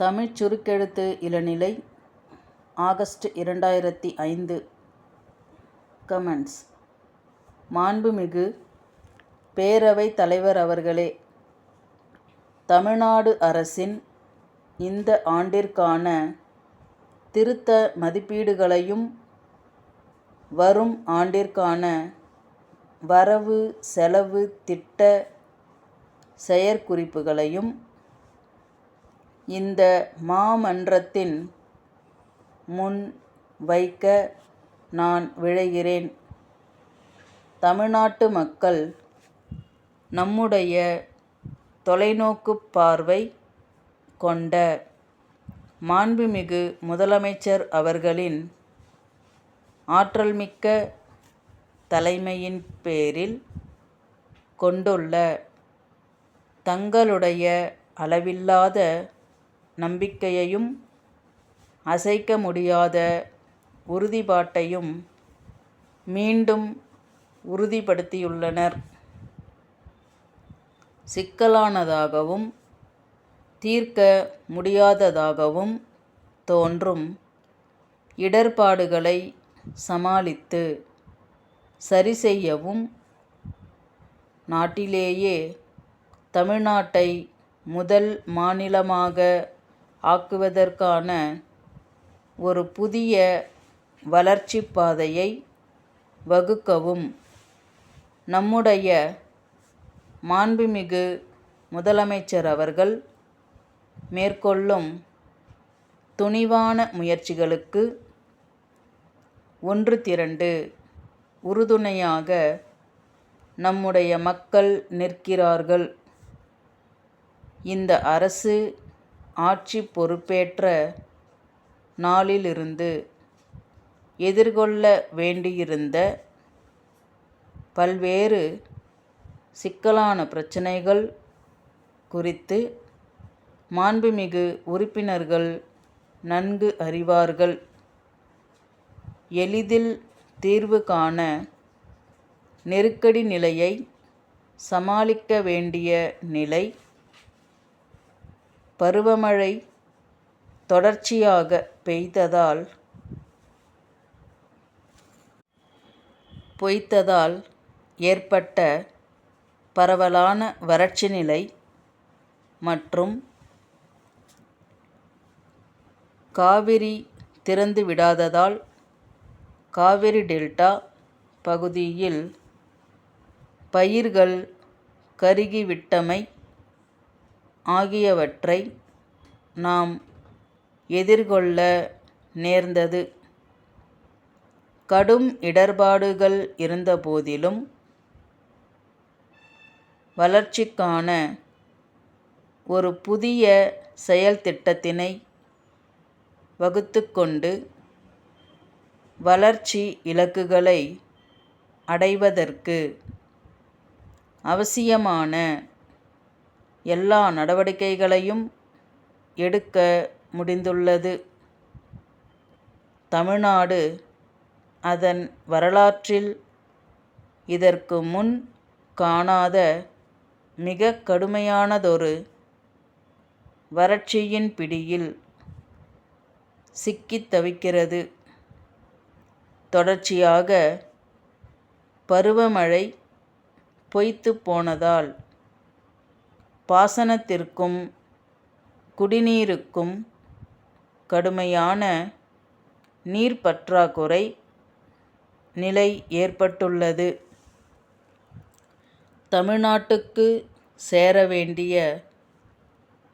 தமிழ்ச் சுருக்கெழுத்து இளநிலை ஆகஸ்ட் இரண்டாயிரத்தி ஐந்து. கமெண்ட்ஸ் மாண்புமிகு பேரவை தலைவர் அவர்களே தமிழ்நாடு அரசின் இந்த ஆண்டிற்கான திருத்த மதிப்பீடுகளையும் வரும் ஆண்டிற்கான வரவு செலவு திட்ட செயற்குறிப்புகளையும் இந்த மாமன்றத்தின் முன் வைக்க நான் விழைகிறேன். தமிழ்நாட்டு மக்கள் நம்முடைய தொலைநோக்குப் பார்வை கொண்ட மாண்புமிகு முதலமைச்சர் அவர்களின் ஆற்றல்மிக்க தலைமையின் பேரில் கொண்டுள்ள தங்களுடைய அளவில்லாத நம்பிக்கையையும் அசைக்க முடியாத உறுதிப்பாட்டையும் மீண்டும் உறுதிப்படுத்தியுள்ளனர். சிக்கலானதாகவும் தீர்க்க முடியாததாகவும் தோன்றும் இடர்பாடுகளை சமாளித்து சரிசெய்யவும் நாட்டிலேயே தமிழ்நாட்டை முதல் மாநிலமாக ஆக்குவதற்கான ஒரு புதிய வளர்ச்சிப் பாதையை வகுக்கவும் நம்முடைய மாண்புமிகு முதலமைச்சர் அவர்கள் மேற்கொள்ளும் துணிவான முயற்சிகளுக்கு ஒன்று திரண்டு உறுதுணையாக நம்முடைய மக்கள் நிற்கிறார்கள். இந்த அரசு ஆட்சி பொறுப்பேற்ற நாளிலிருந்து எதிர்கொள்ள வேண்டியிருந்த பல்வேறு சிக்கலான பிரச்சினைகள் குறித்து மாண்புமிகு உறுப்பினர்கள் நன்கு அறிவார்கள். எளிதில் தீர்வு காண நெருக்கடி நிலையை சமாளிக்க வேண்டிய நிலை பருவமழை தொடர்ச்சியாக பெய்ததால் பொய்த்ததால் ஏற்பட்ட பரவலான வறட்சி நிலை மற்றும் காவிரி திறந்து விடாததால் காவிரி டெல்டா பகுதியில் பயிர்கள் கருகிவிட்டமை ஆகியவற்றை நாம் எதிர்கொள்ள நேர்ந்தது. கடும் இடர்பாடுகள் இருந்தபோதிலும் வளர்ச்சிக்கான ஒரு புதிய செயல்திட்டத்தினை வகுத்துக்கொண்டு வளர்ச்சி இலக்குகளை அடைவதற்கு அவசியமான எல்லா நடவடிக்கைகளையும் எடுக்க முடிந்துள்ளது. தமிழ்நாடு அதன் வரலாற்றில் இதற்கு முன் காணாத மிக கடுமையானதொரு வறட்சியின் பிடியில் சிக்கித் தவிக்கிறது. தொடர்ச்சியாக பருவமழை பொய்த்துப் போனதால் பாசனத்திற்கும் குடிநீருக்கும் கடுமையான நீர் பற்றாக்குறை நிலை ஏற்பட்டுள்ளது. தமிழ்நாட்டுக்கு சேர வேண்டிய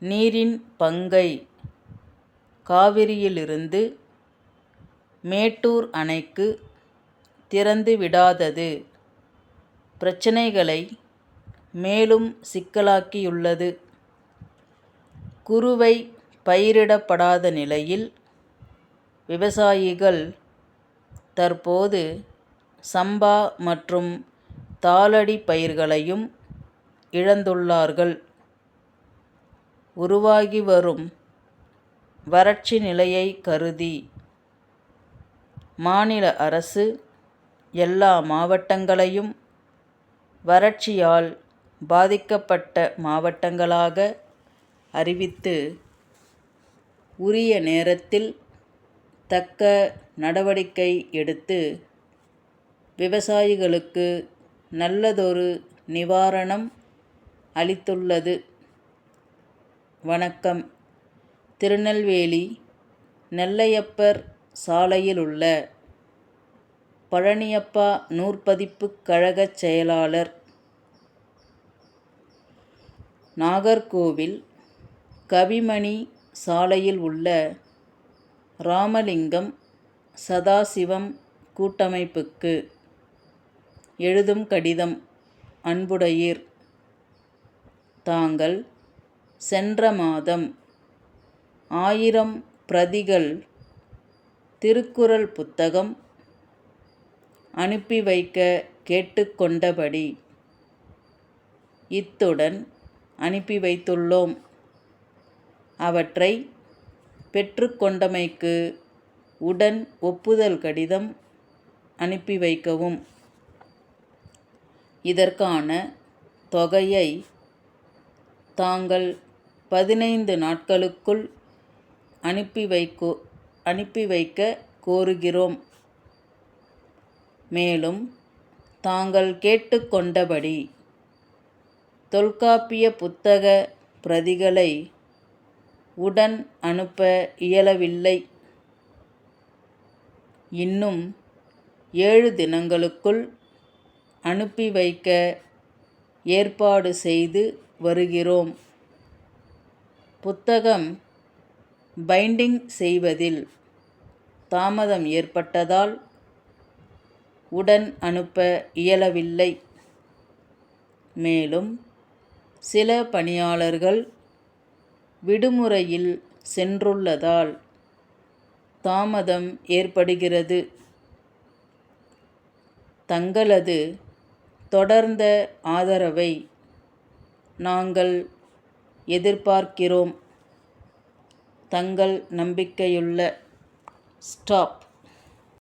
நீரின் பங்கை காவிரியிலிருந்து மேட்டூர் அணைக்கு திறந்து விடாதது பிரச்சினைகளை மேலும் சிக்கலாக்கியுள்ளது. குறுவை பயிரிடப்படாத நிலையில் விவசாயிகள் தற்போது சம்பா மற்றும் தாளடி பயிர்களையும் இழந்துள்ளார்கள். உருவாகி வரும் வறட்சி நிலையை கருதி மாநில அரசு எல்லா மாவட்டங்களையும் வறட்சியால் பாதிக்கப்பட்ட மாவட்டங்களாக அறிவித்து உரிய நேரத்தில் தக்க நடவடிக்கை எடுத்து விவசாயிகளுக்கு நல்லதொரு நிவாரணம் அளித்துள்ளது. வணக்கம். திருநெல்வேலி நெல்லையப்பர் சாலையில் உள்ள பழனியப்பா நூற்பதிப்புக் கழகச் செயலாளர் நாகர்கோவில் கவிமணி சாலையில் உள்ள ராமலிங்கம் சதாசிவம் கூட்டமைப்புக்கு எழுதும் கடிதம் அன்புடையீர் தாங்கள் சென்ற மாதம் ஆயிரம் பிரதிகள் திருக்குறள் புத்தகம் அனுப்பி வைக்க கேட்டுக்கொண்டபடி இத்துடன் அனுப்பி வைத்துள்ளோம். அவற்றை பெற்றுக்கொண்டமைக்கு உடன் ஒப்புதல் கடிதம் அனுப்பி வைக்கவும். இதற்கான தொகையை தாங்கள் பதினைந்து நாட்களுக்குள் அனுப்பி வைக்கோ அனுப்பி வைக்க கோருகிறோம். மேலும் தாங்கள் கேட்டுக்கொண்டபடி தொல்காப்பிய புத்தக பிரதிகளை உடன் அனுப்ப இயலவில்லை. இன்னும் ஏழு தினங்களுக்குள் அனுப்பி வைக்க ஏற்பாடு செய்து வருகிறோம். புத்தகம் பைண்டிங் செய்வதில் தாமதம் ஏற்பட்டதால் உடன் அனுப்ப இயலவில்லை. மேலும் சில பணியாளர்கள் விடுமுறையில் சென்றுள்ளதால் தாமதம் ஏற்படுகிறது. தங்களது தொடர்ந்த ஆதரவை நாங்கள் எதிர்பார்க்கிறோம். தங்கள் நம்பிக்கையுள்ள ஸ்டாப்